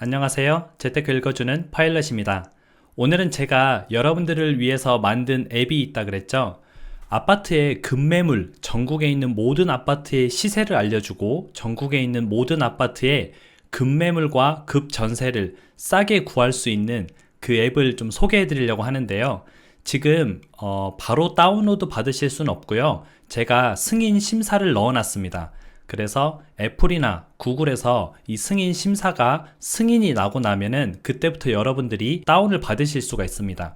안녕하세요. 재테크 읽어주는 파일럿입니다. 오늘은 제가 여러분들을 위해서 만든 앱이 있다 그랬죠. 아파트의 급매물, 전국에 있는 모든 아파트의 시세를 알려주고 전국에 있는 모든 아파트의 급매물과 급전세를 싸게 구할 수 있는 그 앱을 좀 소개해 드리려고 하는데요. 지금 어, 바로 다운로드 받으실 수는 없고요. 제가 승인 심사를 넣어 놨습니다. 그래서 애플이나 구글에서 이 승인 심사가 승인이 나고 나면은 그때부터 여러분들이 다운을 받으실 수가 있습니다.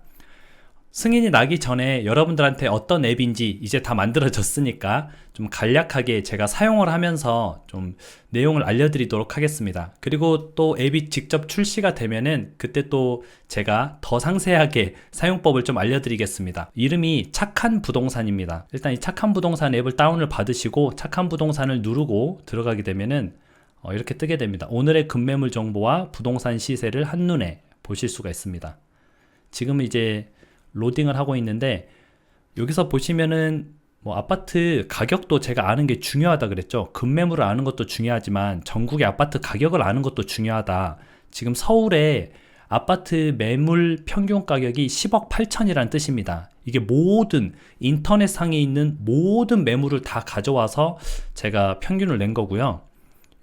승인이 나기 전에 여러분들한테 어떤 앱인지 이제 다 만들어졌으니까 좀 간략하게 제가 사용을 하면서 좀 내용을 알려드리도록 하겠습니다. 그리고 또 앱이 직접 출시가 되면은 그때 또 제가 더 상세하게 사용법을 좀 알려드리겠습니다. 이름이 착한 부동산입니다. 일단 이 착한 부동산 앱을 다운을 받으시고 착한 부동산을 누르고 들어가게 되면은 어, 이렇게 뜨게 됩니다. 오늘의 급매물 정보와 부동산 시세를 한눈에 보실 수가 있습니다. 지금은 이제 로딩을 하고 있는데 여기서 보시면은 뭐 아파트 가격도 제가 아는 게 중요하다 그랬죠. 급매물을 아는 것도 중요하지만 전국의 아파트 가격을 아는 것도 중요하다. 지금 서울에 아파트 매물 평균 가격이 10억 8천이라는 뜻입니다. 이게 모든 인터넷 상에 있는 모든 매물을 다 가져와서 제가 평균을 낸 거고요.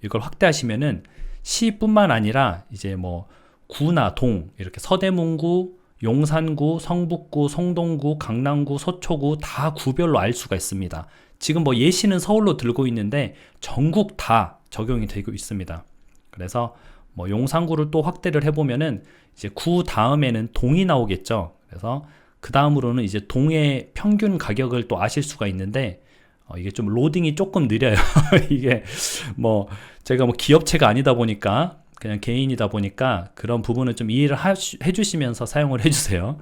이걸 확대하시면은 시뿐만 아니라 이제 뭐 구나 동 이렇게 서대문구 용산구, 성북구, 성동구, 강남구, 서초구 다 구별로 알 수가 있습니다. 지금 뭐 예시는 서울로 들고 있는데 전국 다 적용이 되고 있습니다. 그래서 뭐 용산구를 또 확대를 해보면은 이제 구 다음에는 동이 나오겠죠. 그래서 그 다음으로는 이제 동의 평균 가격을 또 아실 수가 있는데 어, 이게 좀 로딩이 조금 느려요. 이게 뭐 제가 뭐 기업체가 아니다 보니까 그냥 개인이다 보니까 그런 부분을 좀 이해를 하시, 해주시면서 사용을 해주세요.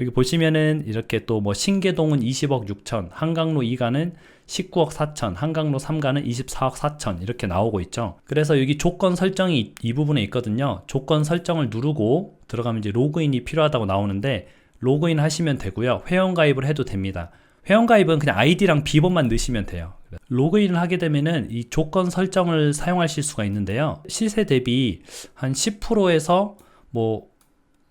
여기 보시면은 이렇게 또 뭐 신계동은 20억 6천, 한강로 2가는 19억 4천, 한강로 3가는 24억 4천 이렇게 나오고 있죠. 그래서 여기 조건 설정이 이, 이 부분에 있거든요. 조건 설정을 누르고 들어가면 이제 로그인이 필요하다고 나오는데 로그인 하시면 되고요. 회원 가입을 해도 됩니다. 회원가입은 그냥 아이디랑 비번만 넣으시면 돼요. 로그인을 하게 되면은 이 조건 설정을 사용하실 수가 있는데요. 시세 대비 한 10%에서 뭐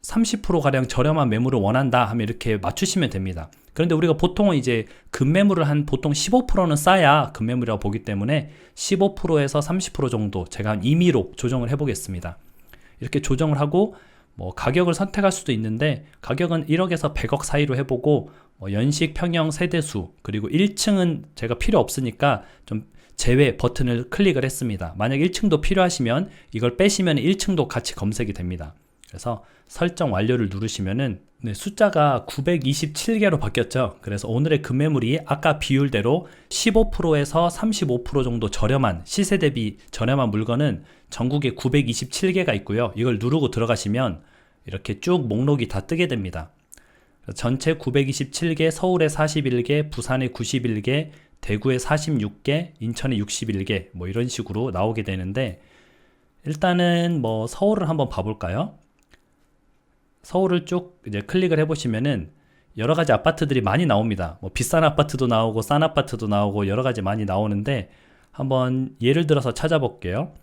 30% 가량 저렴한 매물을 원한다 하면 이렇게 맞추시면 됩니다. 그런데 우리가 보통은 이제 급매물을 한 보통 15%는 싸야 급매물이라고 보기 때문에 15%에서 30% 정도 제가 한 임의로 조정을 해 보겠습니다. 이렇게 조정을 하고 뭐 가격을 선택할 수도 있는데 가격은 1억에서 100억 사이로 해보고 뭐 연식, 평형, 세대수 그리고 1층은 제가 필요 없으니까 좀 제외 버튼을 클릭을 했습니다. 만약 1층도 필요하시면 이걸 빼시면 1층도 같이 검색이 됩니다. 그래서 설정 완료를 누르시면은 네, 숫자가 927개로 바뀌었죠. 그래서 오늘의 금매물이 아까 비율대로 15%에서 35% 정도 저렴한 시세 대비 저렴한 물건은 전국에 927개가 있고요. 이걸 누르고 들어가시면 이렇게 쭉 목록이 다 뜨게 됩니다. 전체 927개, 서울에 41개, 부산에 91개, 대구에 46개, 인천에 61개, 뭐 이런 식으로 나오게 되는데, 일단은 뭐 서울을 한번 봐볼까요? 서울을 쭉 이제 클릭을 해보시면은 여러 가지 아파트들이 많이 나옵니다. 뭐 비싼 아파트도 나오고 싼 아파트도 나오고 여러 가지 많이 나오는데 한번 예를 들어서 찾아볼게요.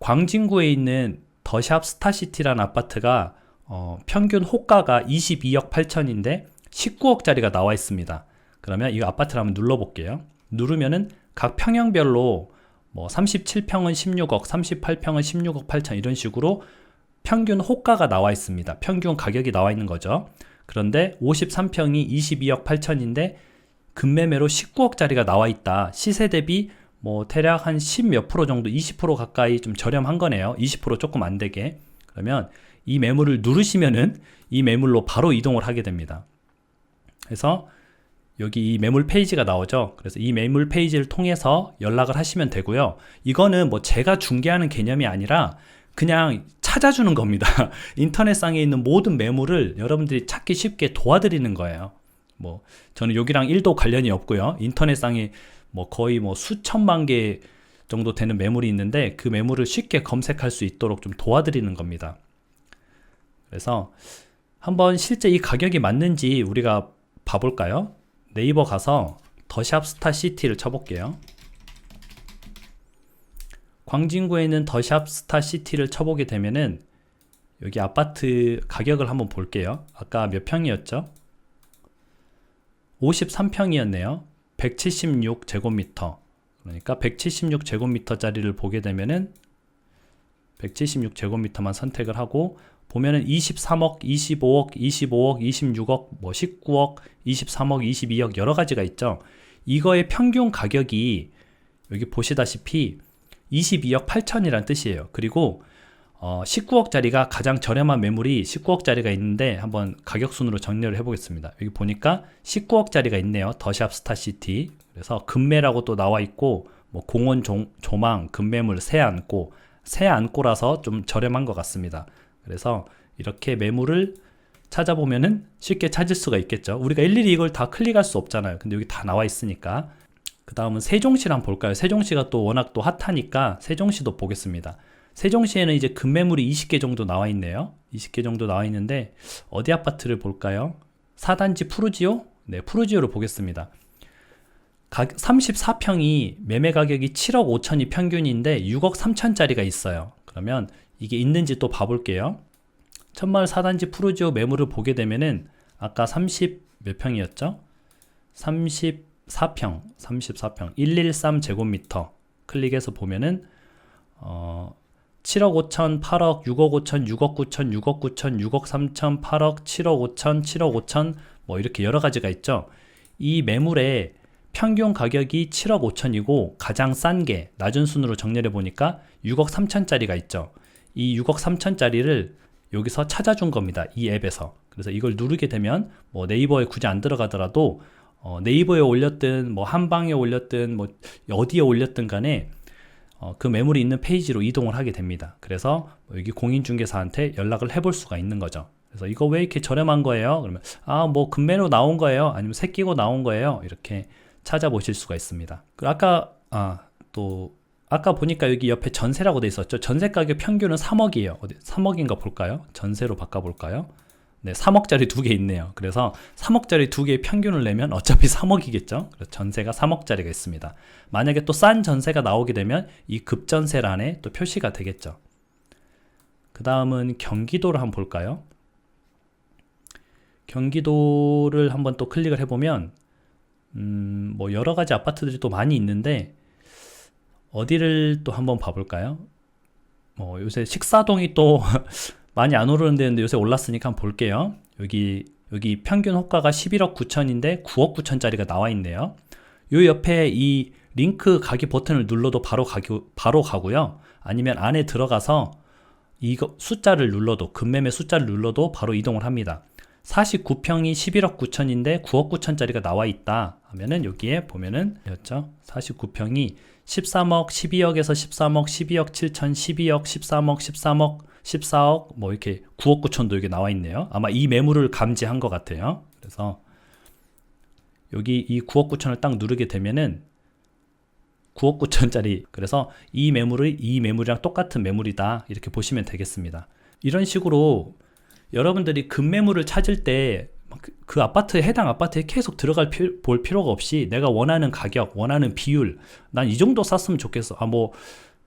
광진구에 있는 더샵 스타시티라는 아파트가 어, 평균 호가가 22억 8천인데 19억짜리가 나와 있습니다. 그러면 이 아파트를 한번 눌러볼게요. 누르면은 각 평형별로 뭐 37평은 16억, 38평은 16억 8천 이런 식으로 평균 호가가 나와 있습니다. 평균 가격이 나와 있는 거죠. 그런데 53평이 22억 8천인데 금매매로 19억짜리가 나와 있다. 시세 대비 뭐 대략 한 10 몇 프로 정도, 20% 가까이 좀 저렴한 거네요. 20% 조금 안 되게. 그러면 이 매물을 누르시면은 이 매물로 바로 이동을 하게 됩니다. 그래서 여기 이 매물 페이지가 나오죠. 그래서 이 매물 페이지를 통해서 연락을 하시면 되고요. 이거는 뭐 제가 중개하는 개념이 아니라 그냥 찾아주는 겁니다. 인터넷상에 있는 모든 매물을 여러분들이 찾기 쉽게 도와드리는 거예요. 뭐 저는 여기랑 1도 관련이 없고요. 인터넷상에 뭐 거의 뭐 수천만 개 정도 되는 매물이 있는데 그 매물을 쉽게 검색할 수 있도록 좀 도와드리는 겁니다. 그래서 한번 실제 이 가격이 맞는지 우리가 봐볼까요? 네이버 가서 더샵 스타 시티를 쳐볼게요. 광진구에 있는 더샵 스타시티를 쳐보게 되면은 여기 아파트 가격을 한번 볼게요. 아까 몇 평이었죠? 53평이었네요. 176제곱미터. 그러니까 176제곱미터짜리를 보게 되면은 176제곱미터만 선택을 하고 보면은 23억, 25억, 25억, 26억, 뭐 19억, 23억, 22억 여러 가지가 있죠. 이거의 평균 가격이 여기 보시다시피 22억 8천이란 뜻이에요. 그리고 어, 19억짜리가 가장 저렴한 매물이 19억짜리가 있는데 한번 가격 순으로 정리를 해보겠습니다. 여기 보니까 19억짜리가 있네요. 더샵 스타시티. 그래서 금매라고 또 나와 있고 뭐 공원 조, 조망, 금매물, 새 안고, 새 안고라서 좀 저렴한 것 같습니다. 그래서 이렇게 매물을 찾아보면은 쉽게 찾을 수가 있겠죠. 우리가 일일이 이걸 다 클릭할 수 없잖아요. 근데 여기 다 나와 있으니까. 그 다음은 세종시를 한번 볼까요? 세종시가 또 워낙 또 핫하니까 세종시도 보겠습니다. 세종시에는 이제 금매물이 20개 정도 나와 있네요. 20개 정도 나와 있는데 어디 아파트를 볼까요? 4단지 푸르지오? 네, 푸르지오를 보겠습니다. 34평이 매매 가격이 7억 5천이 평균인데 6억 3천짜리가 있어요. 그러면 이게 있는지 또 봐볼게요. 천마을 4단지 푸르지오 매물을 보게 되면은 아까 30 몇 평이었죠? 34평, 34평, 113 제곱미터 클릭해서 보면은 어 7억 5천, 8억, 6억 5천, 6억 9천, 6억 9천, 6억 3천, 8억, 7억 5천, 7억 5천 뭐 이렇게 여러 가지가 있죠. 이 매물의 평균 가격이 7억 5천이고 가장 싼 게 낮은 순으로 정리해 보니까 6억 3천짜리가 있죠. 이 6억 3천짜리를 여기서 찾아준 겁니다. 이 앱에서. 그래서 이걸 누르게 되면 뭐 네이버에 굳이 안 들어가더라도 어 네이버에 올렸든 뭐 한방에 올렸든 뭐 어디에 올렸든 간에 어, 그 매물이 있는 페이지로 이동을 하게 됩니다. 그래서 뭐 여기 공인중개사한테 연락을 해볼 수가 있는 거죠. 그래서 이거 왜 이렇게 저렴한 거예요? 그러면 아 뭐 금매로 나온 거예요? 아니면 새끼고 나온 거예요? 이렇게 찾아보실 수가 있습니다. 그 아까 아 또 아까 보니까 여기 옆에 전세라고 돼 있었죠. 전세 가격 평균은 3억이에요. 어디 3억인가 볼까요? 전세로 바꿔 볼까요? 네, 3억짜리 두 개 있네요. 그래서 3억짜리 두 개의 평균을 내면 어차피 3억이겠죠. 그래서 전세가 3억짜리가 있습니다. 만약에 또 싼 전세가 나오게 되면 이 급전세란에 또 표시가 되겠죠. 그 다음은 경기도를 한번 볼까요? 경기도를 한번 또 클릭을 해보면 음, 뭐 여러 가지 아파트들이 또 많이 있는데 어디를 또 한번 봐볼까요? 뭐 요새 식사동이 또 많이 안 오르는 데인데 요새 올랐으니까 한번 볼게요. 여기 여기 평균 호가가 11억 9천인데 9억 9천짜리가 나와 있네요. 요 옆에 이 링크 가기 버튼을 눌러도 바로 가기 바로 가고요. 아니면 안에 들어가서 이거 숫자를 눌러도 금매매 숫자를 눌러도 바로 이동을 합니다. 49평이 11억 9천인데 9억 9천짜리가 나와 있다 하면은 여기에 보면은 였죠. 49평이 13억, 12억에서 13억, 12억 7천, 12억, 13억, 13억, 14억 뭐 이렇게 9억 9천도 여기 나와 있네요. 아마 이 매물을 감지한 것 같아요. 그래서 여기 이 9억 9천을 딱 누르게 되면은 9억 9천짜리 그래서 이 매물이 이 매물이랑 똑같은 매물이다 이렇게 보시면 되겠습니다. 이런 식으로 여러분들이 급매물을 찾을 때 그, 그 아파트에 해당 아파트에 계속 들어갈 피, 볼 필요가 없이 내가 원하는 가격, 원하는 비율, 난 이 정도 쌌으면 좋겠어. 아 뭐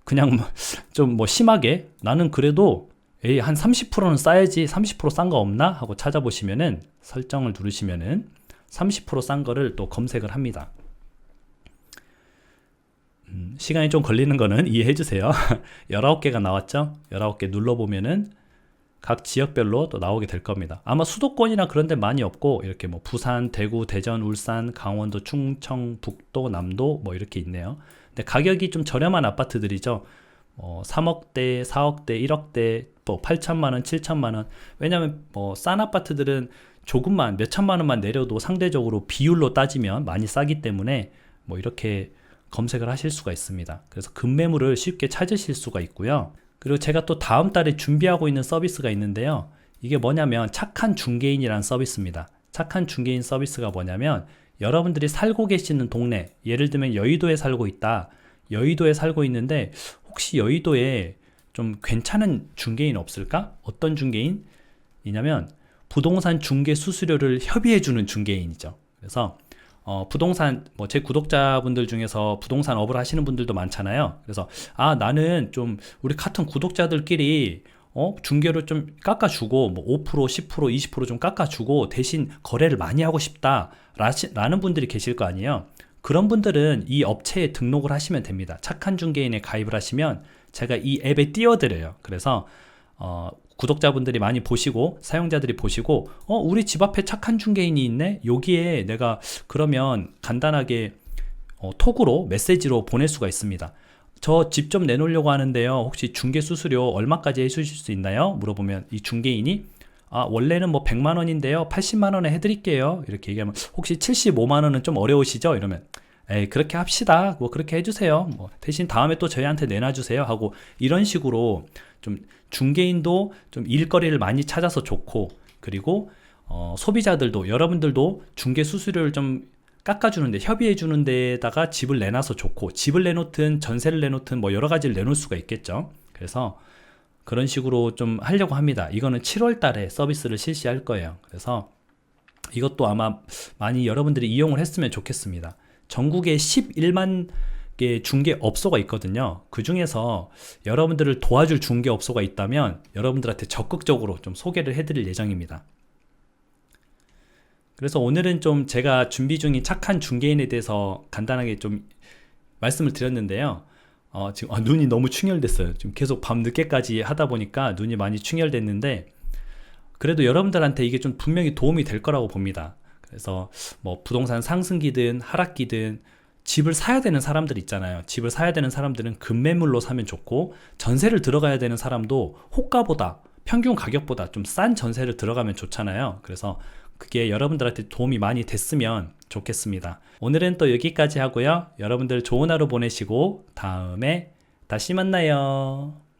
그냥 좀 뭐 심하게 나는 그래도 에이 한 30%는 싸야지 30%싼 거 없나 하고 찾아보시면은 설정을 누르시면은 30%싼 거를 또 검색을 합니다. 음, 시간이 좀 걸리는 거는 이해해 주세요. 19개가 나왔죠? 19개 눌러보면은 각 지역별로 또 나오게 될 겁니다. 아마 수도권이나 그런 데 많이 없고 이렇게 뭐 부산, 대구, 대전, 울산, 강원도, 충청, 북도, 남도 뭐 이렇게 있네요. 근데 가격이 좀 저렴한 아파트들이죠. 뭐 3억대, 4억대, 1억대, 뭐 8천만 원, 7천만 원. 왜냐면 뭐싼 아파트들은 조금만 몇 천만 원만 내려도 상대적으로 비율로 따지면 많이 싸기 때문에 뭐 이렇게 검색을 하실 수가 있습니다. 그래서 급매물을 쉽게 찾으실 수가 있고요. 그리고 제가 또 다음 달에 준비하고 있는 서비스가 있는데요. 이게 뭐냐면 착한 중개인이라는 서비스입니다. 착한 중개인 서비스가 뭐냐면 여러분들이 살고 계시는 동네, 예를 들면 여의도에 살고 있다. 여의도에 살고 있는데 혹시 여의도에 좀 괜찮은 중개인 없을까? 어떤 중개인 이냐면 부동산 중개 수수료를 협의해 주는 중개인이죠. 그래서 어, 부동산 뭐 제 구독자분들 중에서 부동산 업을 하시는 분들도 많잖아요. 그래서 아 나는 좀 우리 같은 구독자들끼리 어, 중개로 좀 깎아주고 뭐 5%, 10%, 20%좀 깎아주고 대신 거래를 많이 하고 싶다 라는 분들이 계실 거 아니에요. 그런 분들은 이 업체에 등록을 하시면 됩니다. 착한 중개인에 가입을 하시면 제가 이 앱에 띄워드려요. 그래서 어, 구독자분들이 많이 보시고 사용자들이 보시고 어 우리 집 앞에 착한 중개인이 있네 여기에 내가 그러면 간단하게 어, 톡으로 메시지로 보낼 수가 있습니다. 저 집 좀 내놓으려고 하는데요. 혹시 중개 수수료 얼마까지 해주실 수 있나요? 물어보면 이 중개인이 아, 원래는 뭐 100만 원인데요. 80만 원에 해드릴게요. 이렇게 얘기하면 혹시 75만 원은 좀 어려우시죠? 이러면 에이, 그렇게 합시다. 뭐 그렇게 해주세요. 뭐 대신 다음에 또 저희한테 내놔주세요. 하고 이런 식으로 좀 중개인도 좀 일거리를 많이 찾아서 좋고 그리고 어, 소비자들도 여러분들도 중개 수수료를 좀 깎아주는데 협의해 주는 데다가 집을 내놔서 좋고 집을 내놓든 전세를 내놓든 뭐 여러 가지를 내놓을 수가 있겠죠. 그래서 그런 식으로 좀 하려고 합니다. 이거는 7월 달에 서비스를 실시할 거예요. 그래서 이것도 아마 많이 여러분들이 이용을 했으면 좋겠습니다. 전국에 11만 개 중개업소가 있거든요. 그 중에서 여러분들을 도와줄 중개업소가 있다면 여러분들한테 적극적으로 좀 소개를 해드릴 예정입니다. 그래서 오늘은 좀 제가 준비 중인 착한 중개인에 대해서 간단하게 좀 말씀을 드렸는데요. 어, 지금 아, 눈이 너무 충혈됐어요. 지금 계속 밤 늦게까지 하다 보니까 눈이 많이 충혈됐는데 그래도 여러분들한테 이게 좀 분명히 도움이 될 거라고 봅니다. 그래서 뭐 부동산 상승기든 하락기든 집을 사야 되는 사람들 있잖아요. 집을 사야 되는 사람들은 급매물로 사면 좋고 전세를 들어가야 되는 사람도 호가보다 평균 가격보다 좀 싼 전세를 들어가면 좋잖아요. 그래서 그게 여러분들한테 도움이 많이 됐으면 좋겠습니다. 오늘은 또 여기까지 하고요. 여러분들 좋은 하루 보내시고 다음에 다시 만나요.